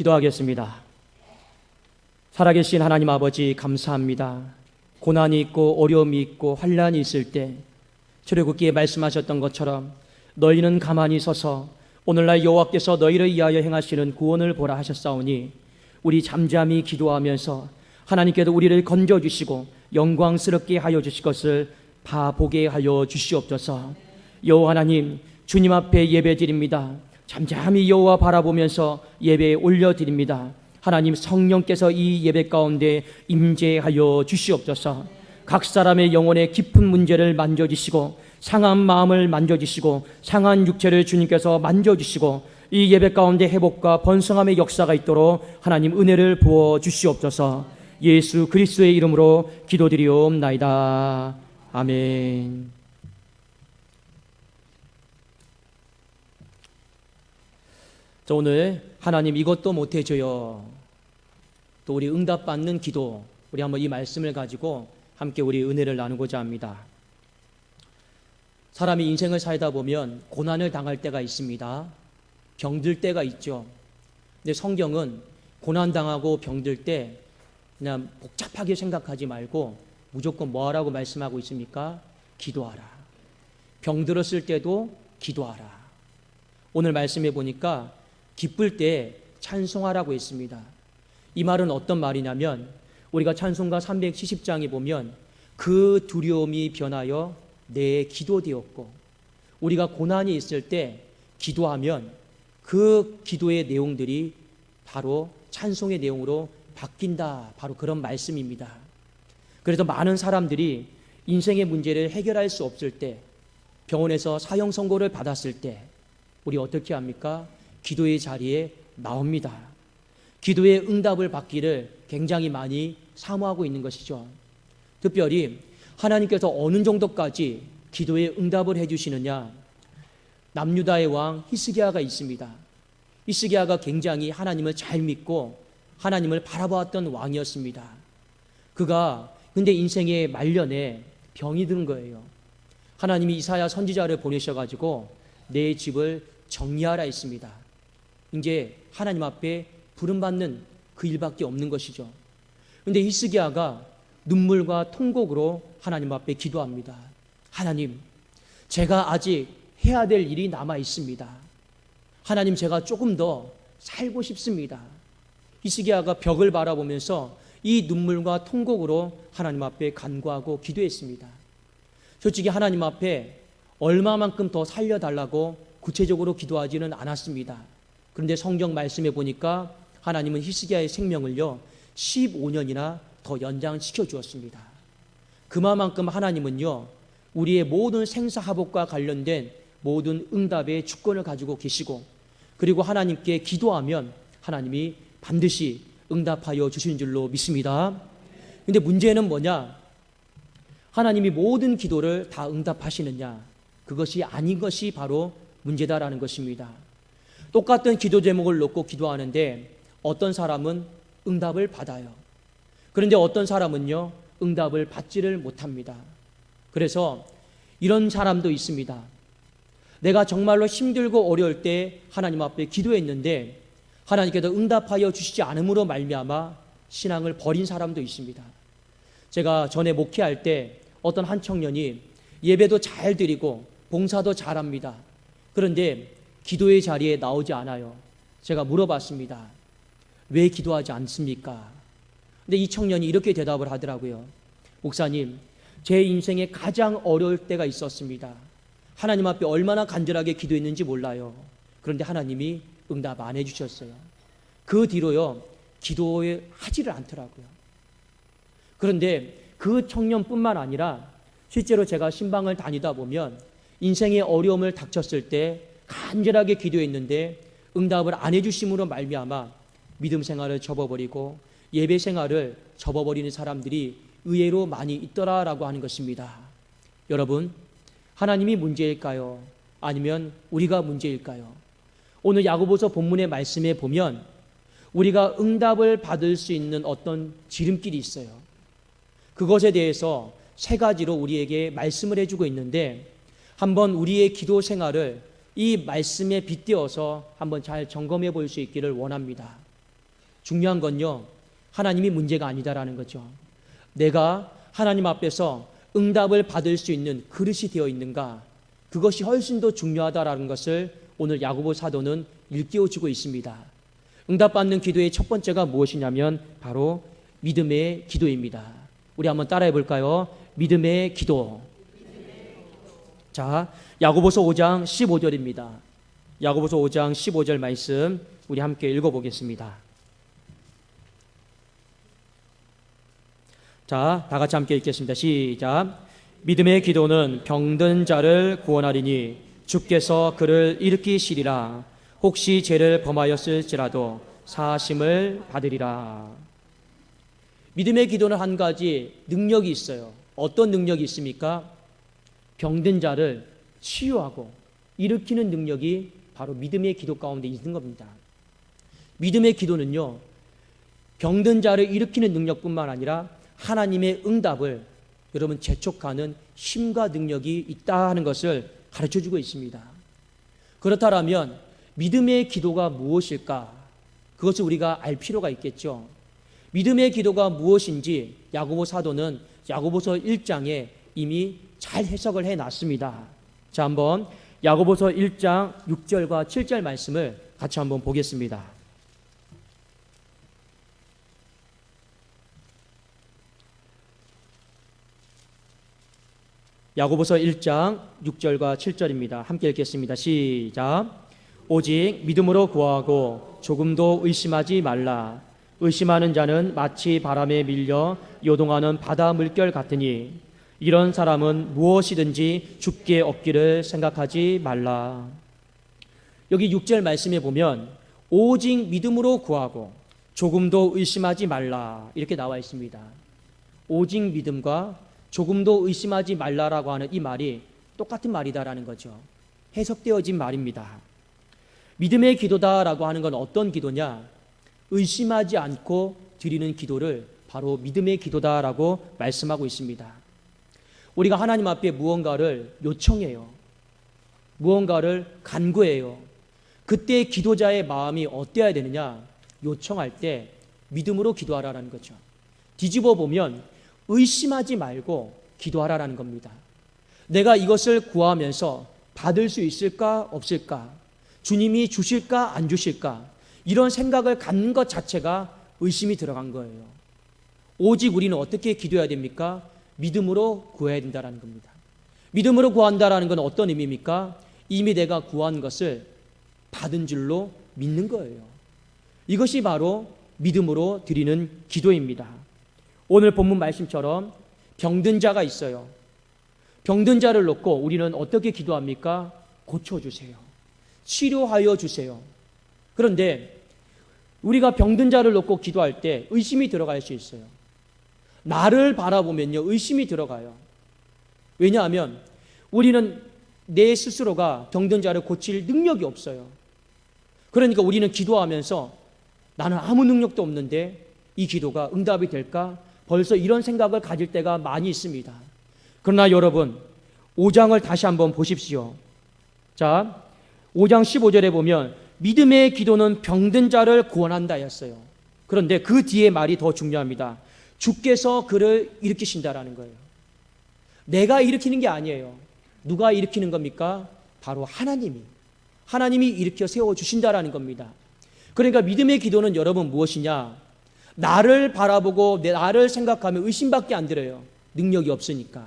기도하겠습니다. 살아계신 하나님 아버지 감사합니다. 고난이 있고 어려움이 있고 환란이 있을 때 출애굽기에 말씀하셨던 것처럼 너희는 가만히 서서 오늘날 여호와께서 너희를 위하여 행하시는 구원을 보라 하셨사오니 우리 잠잠히 기도하면서 하나님께도 우리를 건져 주시고 영광스럽게 하여 주실 것을 바보게 하여 주시옵소서. 여호와 하나님 주님 앞에 예배드립니다. 잠잠히 여호와 바라보면서 예배 올려드립니다. 하나님 성령께서 이 예배 가운데 임재하여 주시옵소서. 각 사람의 영혼의 깊은 문제를 만져주시고 상한 마음을 만져주시고 상한 육체를 주님께서 만져주시고 이 예배 가운데 회복과 번성함의 역사가 있도록 하나님 은혜를 부어 주시옵소서. 예수 그리스도의 이름으로 기도드리옵나이다. 아멘. 자, 오늘 하나님 이것도 못해줘요. 또 우리 응답받는 기도, 우리 한번 이 말씀을 가지고 함께 우리 은혜를 나누고자 합니다. 사람이 인생을 살다 보면 고난을 당할 때가 있습니다. 병들 때가 있죠. 근데 성경은 고난 당하고 병들 때 그냥 복잡하게 생각하지 말고 무조건 뭐 하라고 말씀하고 있습니까? 기도하라. 병들었을 때도 기도하라. 오늘 말씀해 보니까 기쁠 때 찬송하라고 했습니다. 이 말은 어떤 말이냐면 우리가 찬송가 370장에 보면 그 두려움이 변하여 내 기도되었고 우리가 고난이 있을 때 기도하면 그 기도의 내용들이 바로 찬송의 내용으로 바뀐다. 바로 그런 말씀입니다. 그래서 많은 사람들이 인생의 문제를 해결할 수 없을 때 병원에서 사형 선고를 받았을 때 우리 어떻게 합니까? 기도의 자리에 나옵니다. 기도의 응답을 받기를 굉장히 많이 사모하고 있는 것이죠. 특별히 하나님께서 어느 정도까지 기도의 응답을 해주시느냐? 남유다의 왕 히스기야가 있습니다. 히스기야가 굉장히 하나님을 잘 믿고 하나님을 바라보았던 왕이었습니다. 그가 근데 인생의 말년에 병이 든 거예요. 하나님이 이사야 선지자를 보내셔가지고 내 집을 정리하라 했습니다. 이제 하나님 앞에 부름받는 그 일밖에 없는 것이죠. 근데 히스기야가 눈물과 통곡으로 하나님 앞에 기도합니다. 하나님, 제가 아직 해야 될 일이 남아 있습니다. 하나님, 제가 조금 더 살고 싶습니다. 히스기야가 벽을 바라보면서 이 눈물과 통곡으로 하나님 앞에 간구하고 기도했습니다. 솔직히 하나님 앞에 얼마만큼 더 살려달라고 구체적으로 기도하지는 않았습니다. 그런데 성경 말씀에 보니까 하나님은 히스기야의 생명을요 15년이나 더 연장시켜 주었습니다. 그만큼 하나님은요 우리의 모든 생사화복과 관련된 모든 응답의 주권을 가지고 계시고 그리고 하나님께 기도하면 하나님이 반드시 응답하여 주시는 줄로 믿습니다. 근데 문제는 뭐냐? 하나님이 모든 기도를 다 응답하시느냐? 그것이 아닌 것이 바로 문제다라는 것입니다. 똑같은 기도 제목을 놓고 기도하는데 어떤 사람은 응답을 받아요. 그런데 어떤 사람은요, 응답을 받지를 못합니다. 그래서 이런 사람도 있습니다. 내가 정말로 힘들고 어려울 때 하나님 앞에 기도했는데 하나님께서 응답하여 주시지 않음으로 말미암아 신앙을 버린 사람도 있습니다. 제가 전에 목회할 때 어떤 한 청년이 예배도 잘 드리고 봉사도 잘합니다. 그런데 기도의 자리에 나오지 않아요. 제가 물어봤습니다. 왜 기도하지 않습니까? 근데 이 청년이 이렇게 대답을 하더라고요. 목사님, 제 인생에 가장 어려울 때가 있었습니다. 하나님 앞에 얼마나 간절하게 기도했는지 몰라요. 그런데 하나님이 응답 안 해주셨어요. 그 뒤로요, 기도에 하지를 않더라고요. 그런데 그 청년뿐만 아니라 실제로 제가 신방을 다니다 보면 인생의 어려움을 닥쳤을 때 간절하게 기도했는데 응답을 안 해주심으로 말미암아 믿음 생활을 접어버리고 예배 생활을 접어버리는 사람들이 의외로 많이 있더라라고 하는 것입니다. 여러분, 하나님이 문제일까요? 아니면 우리가 문제일까요? 오늘 야고보서 본문의 말씀에 보면 우리가 응답을 받을 수 있는 어떤 지름길이 있어요. 그것에 대해서 세 가지로 우리에게 말씀을 해주고 있는데 한번 우리의 기도 생활을 이 말씀에 빗대어서 한번 잘 점검해 볼 수 있기를 원합니다. 중요한 건요. 하나님이 문제가 아니다라는 거죠. 내가 하나님 앞에서 응답을 받을 수 있는 그릇이 되어 있는가? 그것이 훨씬 더 중요하다라는 것을 오늘 야고보 사도는 일깨워 주고 있습니다. 응답받는 기도의 첫 번째가 무엇이냐면 바로 믿음의 기도입니다. 우리 한번 따라해 볼까요? 믿음의 기도. 자, 야고보서 5장 15절입니다. 야고보서 5장 15절 말씀 우리 함께 읽어 보겠습니다. 자, 다 같이 함께 읽겠습니다. 시작. 믿음의 기도는 병든 자를 구원하리니 주께서 그를 일으키시리라. 혹시 죄를 범하였을지라도 사심을 받으리라. 믿음의 기도는 한 가지 능력이 있어요. 어떤 능력이 있습니까? 병든 자를 치유하고 일으키는 능력이 바로 믿음의 기도 가운데 있는 겁니다. 믿음의 기도는요, 병든 자를 일으키는 능력뿐만 아니라 하나님의 응답을 여러분 재촉하는 힘과 능력이 있다 하는 것을 가르쳐 주고 있습니다. 그렇다면 믿음의 기도가 무엇일까? 그것을 우리가 알 필요가 있겠죠. 믿음의 기도가 무엇인지 야고보 사도는 야고보서 1장에 이미 잘 해석을 해 놨습니다. 자, 한번 야고보서 1장 6절과 7절 말씀을 같이 한번 보겠습니다. 야고보서 1장 6절과 7절입니다. 함께 읽겠습니다. 시작. 오직 믿음으로 구하고 조금도 의심하지 말라. 의심하는 자는 마치 바람에 밀려 요동하는 바다 물결 같으니 이런 사람은 무엇이든지 죽게 얻기를 생각하지 말라. 여기 6절 말씀에 보면 오직 믿음으로 구하고 조금도 의심하지 말라 이렇게 나와 있습니다. 오직 믿음과 조금도 의심하지 말라라고 하는 이 말이 똑같은 말이다라는 거죠. 해석되어진 말입니다. 믿음의 기도다라고 하는 건 어떤 기도냐? 의심하지 않고 드리는 기도를 바로 믿음의 기도다라고 말씀하고 있습니다. 우리가 하나님 앞에 무언가를 요청해요. 무언가를 간구해요. 그때 기도자의 마음이 어때야 되느냐? 요청할 때 믿음으로 기도하라는 거죠. 뒤집어 보면 의심하지 말고 기도하라라는 겁니다. 내가 이것을 구하면서 받을 수 있을까 없을까? 주님이 주실까 안 주실까? 이런 생각을 갖는 것 자체가 의심이 들어간 거예요. 오직 우리는 어떻게 기도해야 됩니까? 믿음으로 구해야 된다는 겁니다. 믿음으로 구한다라는 건 어떤 의미입니까? 이미 내가 구한 것을 받은 줄로 믿는 거예요. 이것이 바로 믿음으로 드리는 기도입니다. 오늘 본문 말씀처럼 병든 자가 있어요. 병든 자를 놓고 우리는 어떻게 기도합니까? 고쳐주세요. 치료하여 주세요. 그런데 우리가 병든 자를 놓고 기도할 때 의심이 들어갈 수 있어요. 나를 바라보면요, 의심이 들어가요. 왜냐하면 우리는 내 스스로가 병든 자를 고칠 능력이 없어요. 그러니까 우리는 기도하면서 나는 아무 능력도 없는데 이 기도가 응답이 될까? 벌써 이런 생각을 가질 때가 많이 있습니다. 그러나 여러분, 5장을 다시 한번 보십시오. 자, 5장 15절에 보면 믿음의 기도는 병든 자를 구원한다 였어요. 그런데 그 뒤에 말이 더 중요합니다. 주께서 그를 일으키신다라는 거예요. 내가 일으키는 게 아니에요. 누가 일으키는 겁니까? 바로 하나님이. 하나님이 일으켜 세워 주신다라는 겁니다. 그러니까 믿음의 기도는 여러분 무엇이냐? 나를 바라보고 나를 생각하면 의심밖에 안 들어요. 능력이 없으니까.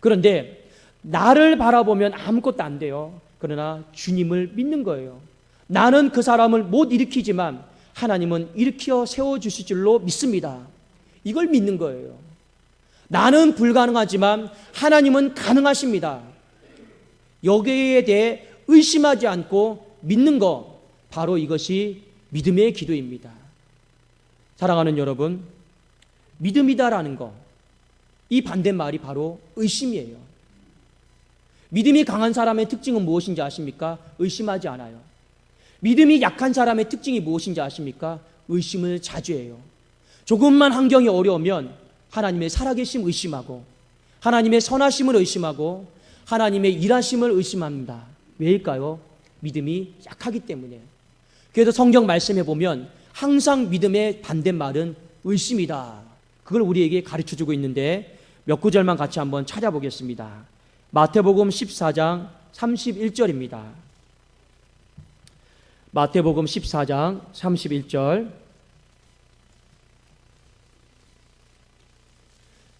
그런데 나를 바라보면 아무것도 안 돼요. 그러나 주님을 믿는 거예요. 나는 그 사람을 못 일으키지만 하나님은 일으켜 세워 주실 줄로 믿습니다. 이걸 믿는 거예요. 나는 불가능하지만 하나님은 가능하십니다. 여기에 대해 의심하지 않고 믿는 거 바로 이것이 믿음의 기도입니다. 사랑하는 여러분, 믿음이다라는 거, 이 반대말이 바로 의심이에요. 믿음이 강한 사람의 특징은 무엇인지 아십니까? 의심하지 않아요. 믿음이 약한 사람의 특징이 무엇인지 아십니까? 의심을 자주 해요. 조금만 환경이 어려우면 하나님의 살아계심 의심하고 하나님의 선하심을 의심하고 하나님의 일하심을 의심합니다. 왜일까요? 믿음이 약하기 때문에. 그래서 성경 말씀해 보면 항상 믿음의 반대말은 의심이다. 그걸 우리에게 가르쳐 주고 있는데 몇 구절만 같이 한번 찾아보겠습니다. 마태복음 14장 31절입니다. 마태복음 14장 31절.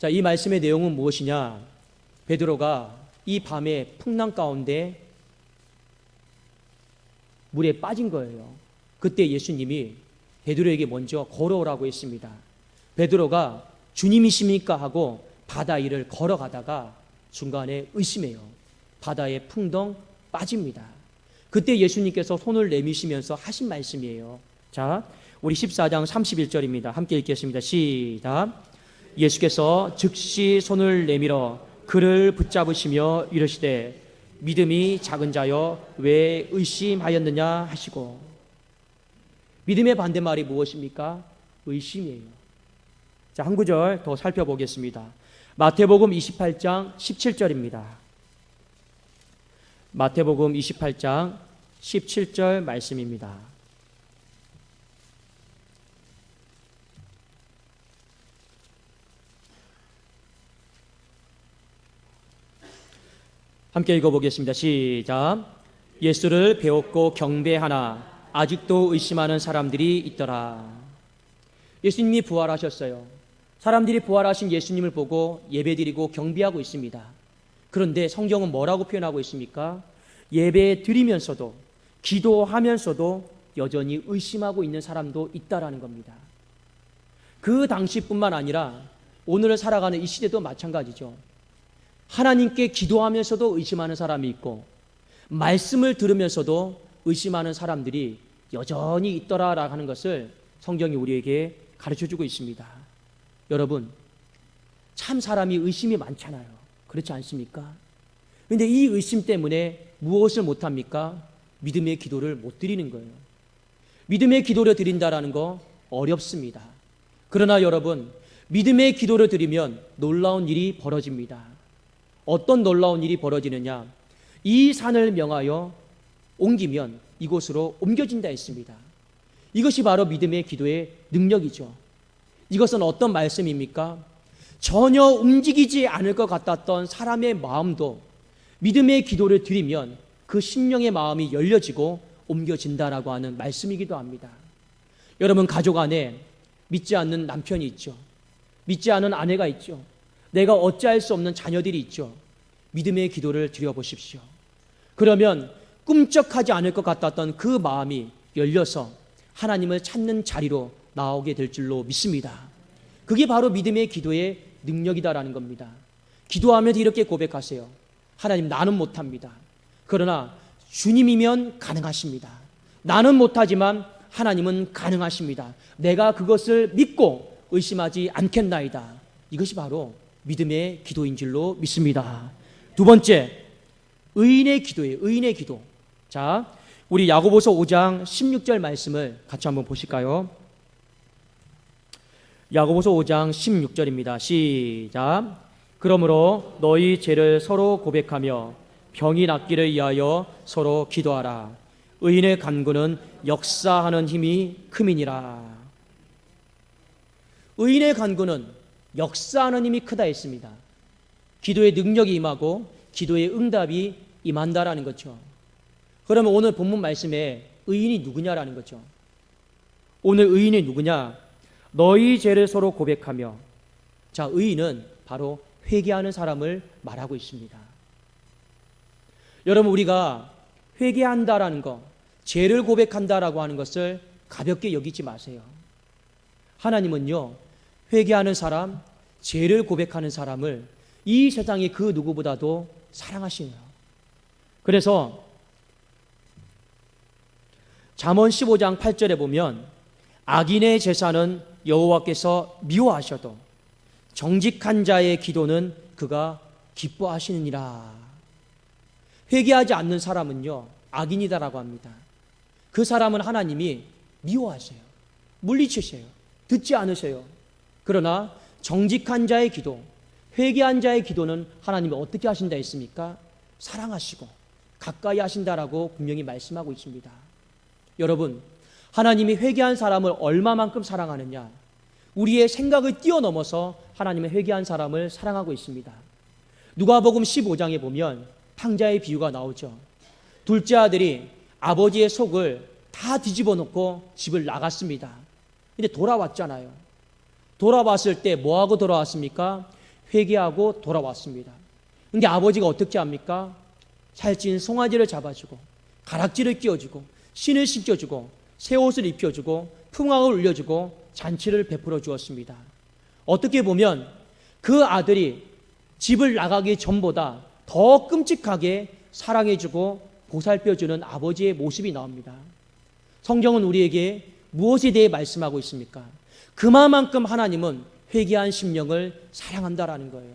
자, 이 말씀의 내용은 무엇이냐? 베드로가 이 밤에 풍랑 가운데 물에 빠진 거예요. 그때 예수님이 베드로에게 먼저 걸어오라고 했습니다. 베드로가 주님이십니까 하고 바다 위를 걸어가다가 중간에 의심해요. 바다에 풍덩 빠집니다. 그때 예수님께서 손을 내미시면서 하신 말씀이에요. 자, 우리 14장 31절입니다. 함께 읽겠습니다. 시작. 예수께서 즉시 손을 내밀어 그를 붙잡으시며 이르시되 믿음이 작은 자여 왜 의심하였느냐 하시고 믿음의 반대말이 무엇입니까? 의심이에요. 자, 한 구절 더 살펴보겠습니다. 마태복음 28장 17절입니다. 마태복음 28장 17절 말씀입니다. 함께 읽어보겠습니다. 시작. 예수를 배웠고 경배하나 아직도 의심하는 사람들이 있더라. 예수님이 부활하셨어요. 사람들이 부활하신 예수님을 보고 예배드리고 경배하고 있습니다. 그런데 성경은 뭐라고 표현하고 있습니까? 예배 드리면서도 기도하면서도 여전히 의심하고 있는 사람도 있다라는 겁니다. 그 당시뿐만 아니라 오늘을 살아가는 이 시대도 마찬가지죠. 하나님께 기도하면서도 의심하는 사람이 있고 말씀을 들으면서도 의심하는 사람들이 여전히 있더라라고 하는 것을 성경이 우리에게 가르쳐 주고 있습니다. 여러분, 참 사람이 의심이 많잖아요. 그렇지 않습니까? 근데 이 의심 때문에 무엇을 못 합니까? 믿음의 기도를 못 드리는 거예요. 믿음의 기도를 드린다라는 거 어렵습니다. 그러나 여러분, 믿음의 기도를 드리면 놀라운 일이 벌어집니다. 어떤 놀라운 일이 벌어지느냐? 이 산을 명하여 옮기면 이곳으로 옮겨진다 했습니다. 이것이 바로 믿음의 기도의 능력이죠. 이것은 어떤 말씀입니까? 전혀 움직이지 않을 것 같았던 사람의 마음도 믿음의 기도를 드리면 그 심령의 마음이 열려지고 옮겨진다라고 하는 말씀이기도 합니다. 여러분 가족 안에 믿지 않는 남편이 있죠. 믿지 않는 아내가 있죠. 내가 어찌할 수 없는 자녀들이 있죠. 믿음의 기도를 드려보십시오. 그러면 꿈쩍하지 않을 것 같았던 그 마음이 열려서 하나님을 찾는 자리로 나오게 될 줄로 믿습니다. 그게 바로 믿음의 기도의 능력이다라는 겁니다. 기도하면서 이렇게 고백하세요. 하나님, 나는 못합니다. 그러나 주님이면 가능하십니다. 나는 못하지만 하나님은 가능하십니다. 내가 그것을 믿고 의심하지 않겠나이다. 이것이 바로 믿음의 기도인 줄로 믿습니다. 두 번째, 의인의 기도예요. 의인의 기도. 자, 우리 야고보서 5장 16절 말씀을 같이 한번 보실까요? 야고보서 5장 16절입니다. 시작. 그러므로 너희 죄를 서로 고백하며 병이 낫기를 위하여 서로 기도하라. 의인의 간구는 역사하는 힘이 크민이라. 의인의 간구는 역사하는 힘이 크다 했습니다. 기도의 능력이 임하고 기도의 응답이 임한다라는 거죠. 그러면 오늘 본문 말씀에 의인이 누구냐라는 거죠. 오늘 의인이 누구냐? 너희 죄를 서로 고백하며 자, 의인은 바로 회개하는 사람을 말하고 있습니다. 여러분 우리가 회개한다라는 거, 죄를 고백한다라고 하는 것을 가볍게 여기지 마세요. 하나님은요. 회개하는 사람, 죄를 고백하는 사람을 이 세상의 그 누구보다도 사랑하시네요. 그래서 잠언 15장 8절에 보면 악인의 제사는 여호와께서 미워하셔도 정직한 자의 기도는 그가 기뻐하시느니라. 회개하지 않는 사람은요 악인이다라고 합니다. 그 사람은 하나님이 미워하세요. 물리치세요. 듣지 않으세요. 그러나 정직한 자의 기도, 회개한 자의 기도는 하나님이 어떻게 하신다 했습니까? 사랑하시고 가까이 하신다라고 분명히 말씀하고 있습니다. 여러분, 하나님이 회개한 사람을 얼마만큼 사랑하느냐? 우리의 생각을 뛰어넘어서 하나님의 회개한 사람을 사랑하고 있습니다. 누가복음 15장에 보면 탕자의 비유가 나오죠. 둘째 아들이 아버지의 속을 다 뒤집어 놓고 집을 나갔습니다. 근데 돌아왔잖아요. 돌아왔을 때 뭐하고 돌아왔습니까? 회개하고 돌아왔습니다. 근데 아버지가 어떻게 합니까? 살찐 송아지를 잡아주고 가락지를 끼워주고 신을 신겨주고 새 옷을 입혀주고 풍악을 울려주고 잔치를 베풀어 주었습니다. 어떻게 보면 그 아들이 집을 나가기 전보다 더 끔찍하게 사랑해주고 보살펴주는 아버지의 모습이 나옵니다. 성경은 우리에게 무엇에 대해 말씀하고 있습니까? 그만큼 하나님은 회개한 심령을 사랑한다라는 거예요.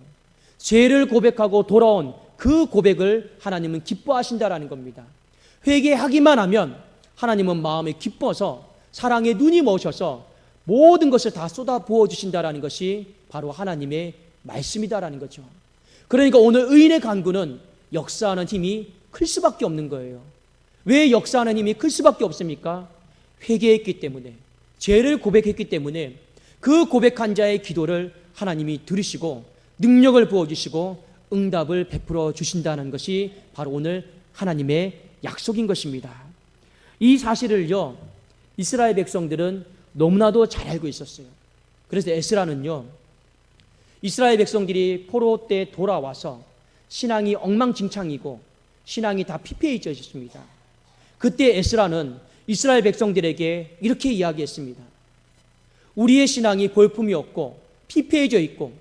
죄를 고백하고 돌아온 그 고백을 하나님은 기뻐하신다라는 겁니다. 회개하기만 하면 하나님은 마음에 기뻐서 사랑의 눈이 머셔서 모든 것을 다 쏟아 부어 주신다라는 것이 바로 하나님의 말씀이다라는 거죠. 그러니까 오늘 의인의 간구는 역사하는 힘이 클 수밖에 없는 거예요. 왜 역사하는 힘이 클 수밖에 없습니까? 회개했기 때문에 죄를 고백했기 때문에 그 고백한 자의 기도를 하나님이 들으시고 능력을 부어 주시고 응답을 베풀어 주신다는 것이 바로 오늘 하나님의 약속인 것입니다. 이 사실을요. 이스라엘 백성들은 너무나도 잘 알고 있었어요. 그래서 에스라는요. 이스라엘 백성들이 포로 때 돌아와서 신앙이 엉망진창이고 신앙이 다 피폐해져 있습니다. 그때 에스라는 이스라엘 백성들에게 이렇게 이야기했습니다. 우리의 신앙이 볼품이 없고 피폐해져 있고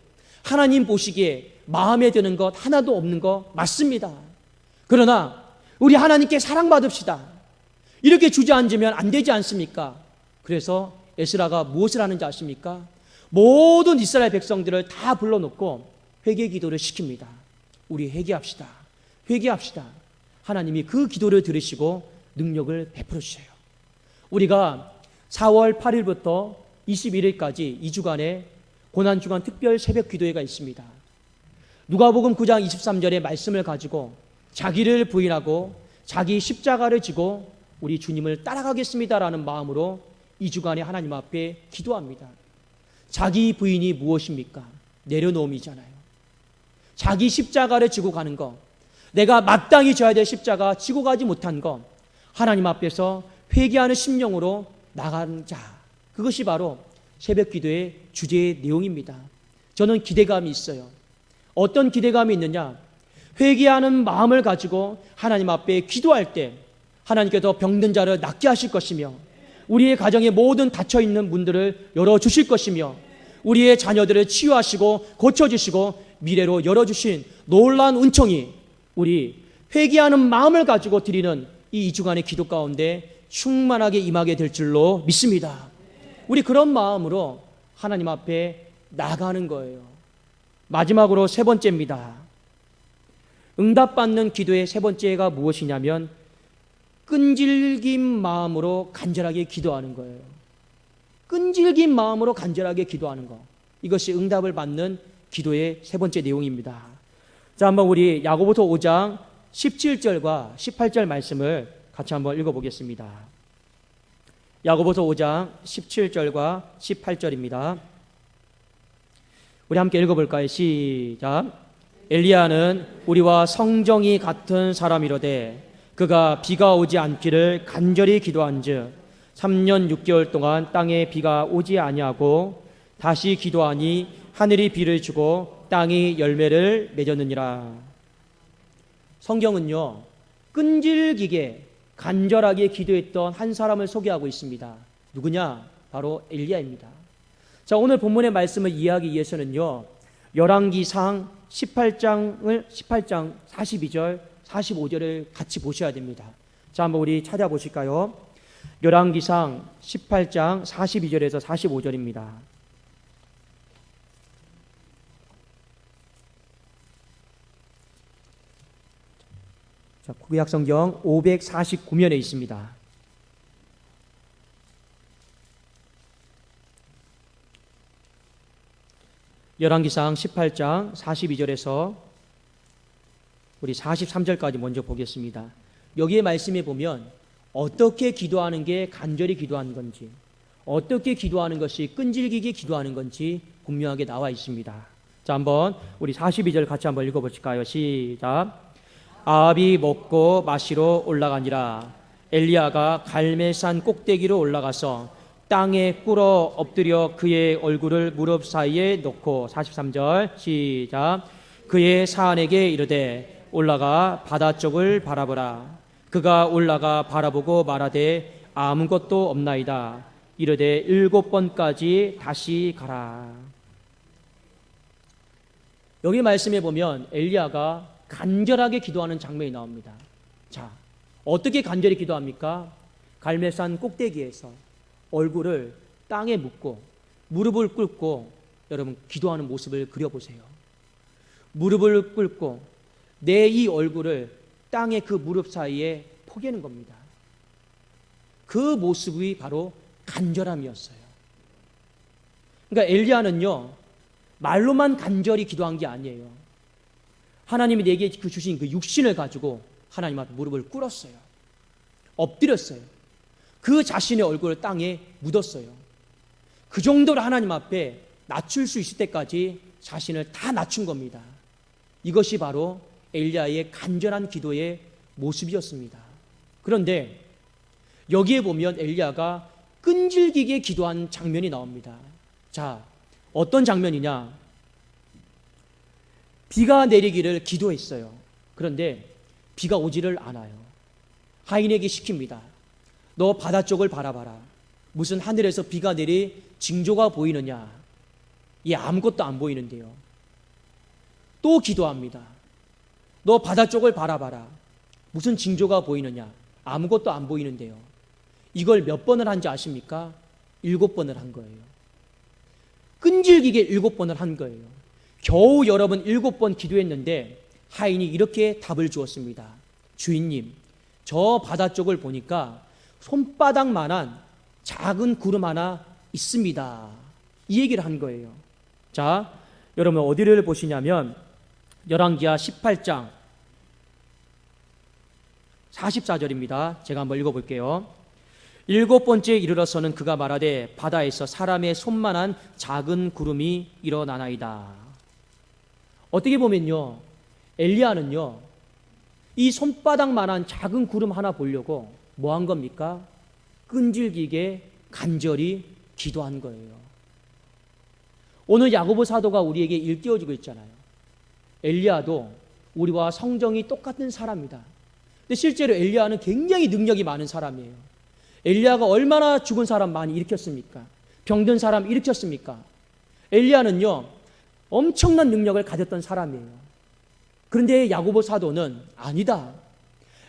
하나님 보시기에 마음에 드는 것 하나도 없는 거 맞습니다. 그러나 우리 하나님께 사랑받읍시다. 이렇게 주저앉으면 안 되지 않습니까? 그래서 에스라가 무엇을 하는지 아십니까? 모든 이스라엘 백성들을 다 불러놓고 회개 기도를 시킵니다. 우리 회개합시다. 회개합시다. 하나님이 그 기도를 들으시고 능력을 베풀어 주세요. 우리가 4월 8일부터 21일까지 2주간의 고난주간 특별 새벽 기도회가 있습니다. 누가복음 9장 23절의 말씀을 가지고 자기를 부인하고 자기 십자가를 지고 우리 주님을 따라가겠습니다라는 마음으로 2주간에 하나님 앞에 기도합니다. 자기 부인이 무엇입니까? 내려놓음이잖아요. 자기 십자가를 지고 가는 것. 내가 마땅히 져야 될 십자가 지고 가지 못한 것. 하나님 앞에서 회개하는 심령으로 나가는 자. 그것이 바로 새벽 기도의 주제의 내용입니다. 저는 기대감이 있어요. 어떤 기대감이 있느냐? 회개하는 마음을 가지고 하나님 앞에 기도할 때 하나님께서 병든 자를 낫게 하실 것이며 우리의 가정에 모든 닫혀 있는 문들을 열어 주실 것이며 우리의 자녀들을 치유하시고 고쳐 주시고 미래로 열어 주신 놀라운 은총이 우리 회개하는 마음을 가지고 드리는 이 2주간의 기도 가운데 충만하게 임하게 될 줄로 믿습니다. 우리 그런 마음으로 하나님 앞에 나가는 거예요. 마지막으로 세 번째입니다. 응답받는 기도의 세 번째가 무엇이냐면 끈질긴 마음으로 간절하게 기도하는 거예요. 끈질긴 마음으로 간절하게 기도하는 거. 이것이 응답을 받는 기도의 세 번째 내용입니다. 자, 한번 우리 야고보서 5장 17절과 18절 말씀을 같이 한번 읽어 보겠습니다. 야고보서 5장 17절과 18절입니다. 우리 함께 읽어 볼까요? 시작. 엘리야는 우리와 성정이 같은 사람이로되 그가 비가 오지 않기를 간절히 기도한즉 3년 6개월 동안 땅에 비가 오지 아니하고 다시 기도하니 하늘이 비를 주고 땅이 열매를 맺었느니라. 성경은요 끈질기게 간절하게 기도했던 한 사람을 소개하고 있습니다. 누구냐? 바로 엘리야입니다. 자 오늘 본문의 말씀을 이해하기 위해서는요 열왕기상 18장을 18장 42절 45절을 같이 보셔야 됩니다. 자, 한번 우리 찾아보실까요? 열왕기상 18장 42절에서 45절입니다. 자, 구약 성경 549면에 있습니다. 열왕기상 18장 42절에서 우리 43절까지 먼저 보겠습니다. 여기에 말씀에 보면 어떻게 기도하는 게 간절히 기도하는 건지, 어떻게 기도하는 것이 끈질기게 기도하는 건지 분명하게 나와 있습니다. 자, 한번 우리 42절 같이 한번 읽어 보실까요? 시작. 아합이 먹고 마시러 올라가니라. 엘리야가 갈멜산 꼭대기로 올라가서 땅에 꿇어 엎드려 그의 얼굴을 무릎 사이에 놓고 43절 시작. 그의 사안에게 이르되 올라가 바다 쪽을 바라보라. 그가 올라가 바라보고 말하되 아무것도 없나이다. 이르되 일곱 번까지 다시 가라. 여기 말씀해 보면 엘리야가 간절하게 기도하는 장면이 나옵니다. 자, 어떻게 간절히 기도합니까? 갈멜산 꼭대기에서 얼굴을 땅에 묻고 무릎을 꿇고 여러분 기도하는 모습을 그려보세요. 무릎을 꿇고 내 이 얼굴을 땅의 그 무릎 사이에 포개는 겁니다. 그 모습이 바로 간절함이었어요. 그러니까 엘리야는요 말로만 간절히 기도한 게 아니에요. 하나님이 내게 그 주신 그 육신을 가지고 하나님 앞에 무릎을 꿇었어요. 엎드렸어요. 그 자신의 얼굴을 땅에 묻었어요. 그 정도로 하나님 앞에 낮출 수 있을 때까지 자신을 다 낮춘 겁니다. 이것이 바로 엘리야의 간절한 기도의 모습이었습니다. 그런데 여기에 보면 엘리야가 끈질기게 기도한 장면이 나옵니다. 자, 어떤 장면이냐? 비가 내리기를 기도했어요. 그런데 비가 오지를 않아요. 하인에게 시킵니다. 너 바다 쪽을 바라봐라. 무슨 하늘에서 비가 내리 징조가 보이느냐? 이 아무것도 안 보이는데요. 또 기도합니다. 너 바다 쪽을 바라봐라. 무슨 징조가 보이느냐? 아무것도 안 보이는데요. 이걸 몇 번을 한지 아십니까? 일곱 번을 한 거예요. 끈질기게 일곱 번을 한 거예요. 겨우 여러분 일곱 번 기도했는데 하인이 이렇게 답을 주었습니다. 주인님, 저 바다 쪽을 보니까 손바닥만한 작은 구름 하나 있습니다. 이 얘기를 한 거예요. 자, 여러분 어디를 보시냐면 열왕기하 18장 44절입니다. 제가 한번 읽어 볼게요. 일곱 번째 이르러서는 그가 말하되 바다에서 사람의 손만한 작은 구름이 일어나나이다. 어떻게 보면요. 엘리야는요. 이 손바닥만한 작은 구름 하나 보려고 뭐 한 겁니까? 끈질기게 간절히 기도한 거예요. 오늘 야고보 사도가 우리에게 일깨워주고 있잖아요. 엘리야도 우리와 성정이 똑같은 사람이다. 근데 실제로 엘리야는 굉장히 능력이 많은 사람이에요. 엘리야가 얼마나 죽은 사람 많이 일으켰습니까? 병든 사람 일으켰습니까? 엘리야는요 엄청난 능력을 가졌던 사람이에요. 그런데 야고보 사도는 아니다.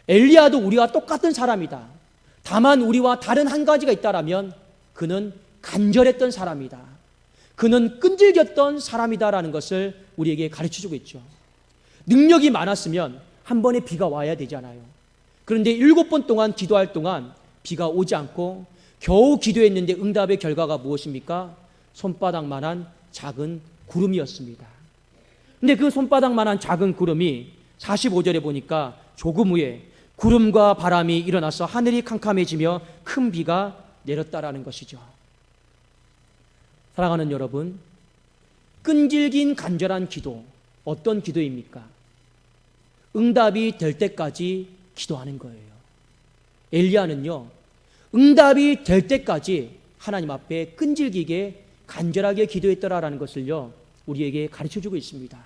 엘리야도 우리와 똑같은 사람이다. 다만 우리와 다른 한 가지가 있다라면 그는 간절했던 사람이다. 그는 끈질겼던 사람이다라는 것을 우리에게 가르쳐 주고 있죠. 능력이 많았으면 한 번에 비가 와야 되잖아요. 그런데 일곱 번 동안 기도할 동안 비가 오지 않고 겨우 기도했는데 응답의 결과가 무엇입니까? 손바닥만한 작은 구름이었습니다. 근데 그 손바닥만한 작은 구름이 45절에 보니까 조금 후에 구름과 바람이 일어나서 하늘이 캄캄해지며 큰 비가 내렸다라는 것이죠. 사랑하는 여러분, 끈질긴 간절한 기도, 어떤 기도입니까? 응답이 될 때까지 기도하는 거예요. 엘리야는요, 응답이 될 때까지 하나님 앞에 끈질기게 간절하게 기도했더라라는 것을요, 우리에게 가르쳐 주고 있습니다.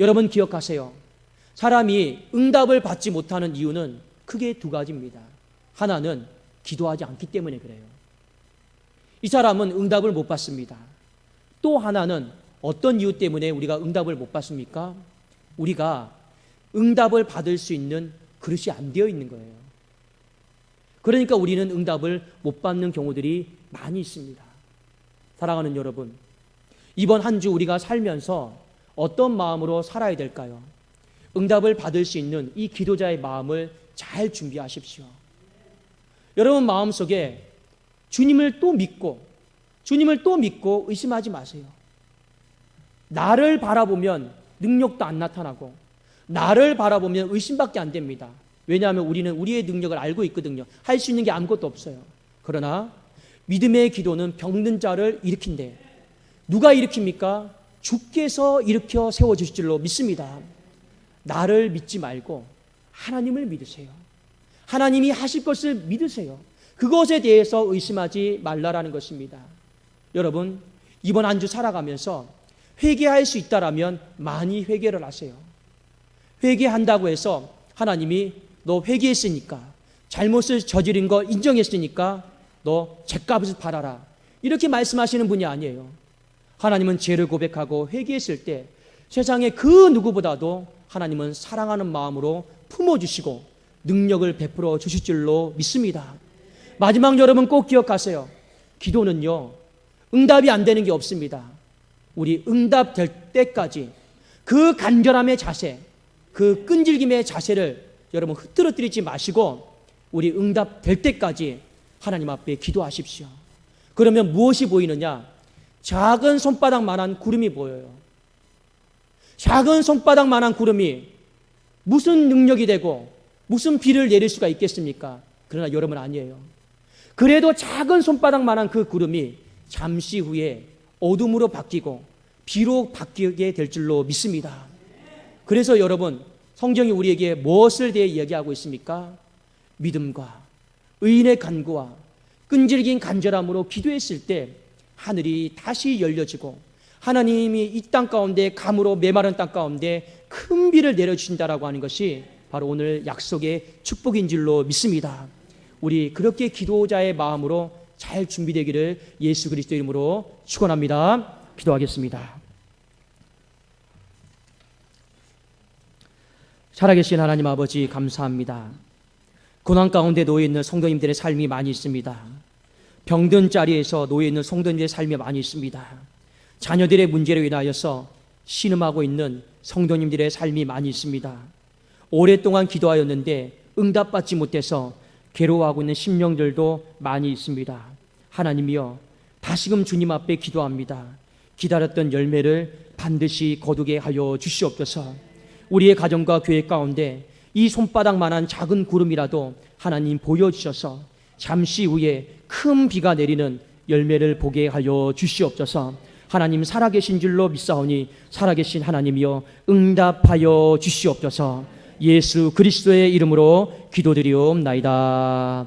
여러분 기억하세요. 사람이 응답을 받지 못하는 이유는 크게 두 가지입니다. 하나는 기도하지 않기 때문에 그래요. 이 사람은 응답을 못 받습니다. 또 하나는 어떤 이유 때문에 우리가 응답을 못 받습니까? 우리가 응답을 받을 수 있는 그릇이 안 되어 있는 거예요. 그러니까 우리는 응답을 못 받는 경우들이 많이 있습니다. 사랑하는 여러분, 이번 한 주 우리가 살면서 어떤 마음으로 살아야 될까요? 응답을 받을 수 있는 이 기도자의 마음을 잘 준비하십시오. 여러분 마음속에 주님을 또 믿고 주님을 또 믿고 의심하지 마세요. 나를 바라보면 능력도 안 나타나고 나를 바라보면 의심밖에 안 됩니다. 왜냐하면 우리는 우리의 능력을 알고 있거든요. 할 수 있는 게 아무것도 없어요. 그러나 믿음의 기도는 병든 자를 일으킨대. 누가 일으킵니까? 주께서 일으켜 세워 주실 줄로 믿습니다. 나를 믿지 말고 하나님을 믿으세요. 하나님이 하실 것을 믿으세요. 그것에 대해서 의심하지 말라라는 것입니다. 여러분, 이번 한 주 살아가면서 회개할 수 있다라면 많이 회개를 하세요. 회개한다고 해서 하나님이 너 회개했으니까 잘못을 저지른 거 인정했으니까 너 죄값을 받아라. 이렇게 말씀하시는 분이 아니에요. 하나님은 죄를 고백하고 회개했을 때 세상의 그 누구보다도 하나님은 사랑하는 마음으로 품어주시고 능력을 베풀어 주실 줄로 믿습니다. 마지막 여러분 꼭 기억하세요. 기도는요, 응답이 안 되는 게 없습니다. 우리 응답 될 때까지 그 간절함의 자세, 그 끈질김의 자세를 여러분 흐트러뜨리지 마시고 우리 응답 될 때까지 하나님 앞에 기도하십시오. 그러면 무엇이 보이느냐? 작은 손바닥만한 구름이 보여요. 작은 손바닥만한 구름이 무슨 능력이 되고 무슨 비를 내릴 수가 있겠습니까? 그러나 여러분 아니에요. 그래도 작은 손바닥만한 그 구름이 잠시 후에 어둠으로 바뀌고 비로 바뀌게 될 줄로 믿습니다. 그래서 여러분 성경이 우리에게 무엇을 대해 이야기하고 있습니까? 믿음과 의인의 간구와 끈질긴 간절함으로 기도했을 때 하늘이 다시 열려지고 하나님이 이 땅 가운데 감으로 메마른 땅 가운데 큰 비를 내려주신다라고 하는 것이 바로 오늘 약속의 축복인 줄로 믿습니다. 우리 그렇게 기도자의 마음으로 잘 준비되기를 예수 그리스도 이름으로 축원합니다. 기도하겠습니다. 살아계신 하나님 아버지 감사합니다. 고난 가운데 놓여 있는 성도님들의 삶이 많이 있습니다. 병든 자리에서 놓여 있는 성도님들의 삶이 많이 있습니다. 자녀들의 문제로 인하여서 신음하고 있는 성도님들의 삶이 많이 있습니다. 오랫동안 기도하였는데 응답받지 못해서 괴로워하고 있는 심령들도 많이 있습니다. 하나님이여 다시금 주님 앞에 기도합니다. 기다렸던 열매를 반드시 거두게 하여 주시옵소서. 우리의 가정과 교회 가운데 이 손바닥만한 작은 구름이라도 하나님 보여주셔서 잠시 후에 큰 비가 내리는 열매를 보게 하여 주시옵소서. 하나님 살아계신 줄로 믿사오니 살아계신 하나님이여 응답하여 주시옵소서. 예수 그리스도의 이름으로 기도드리옵나이다.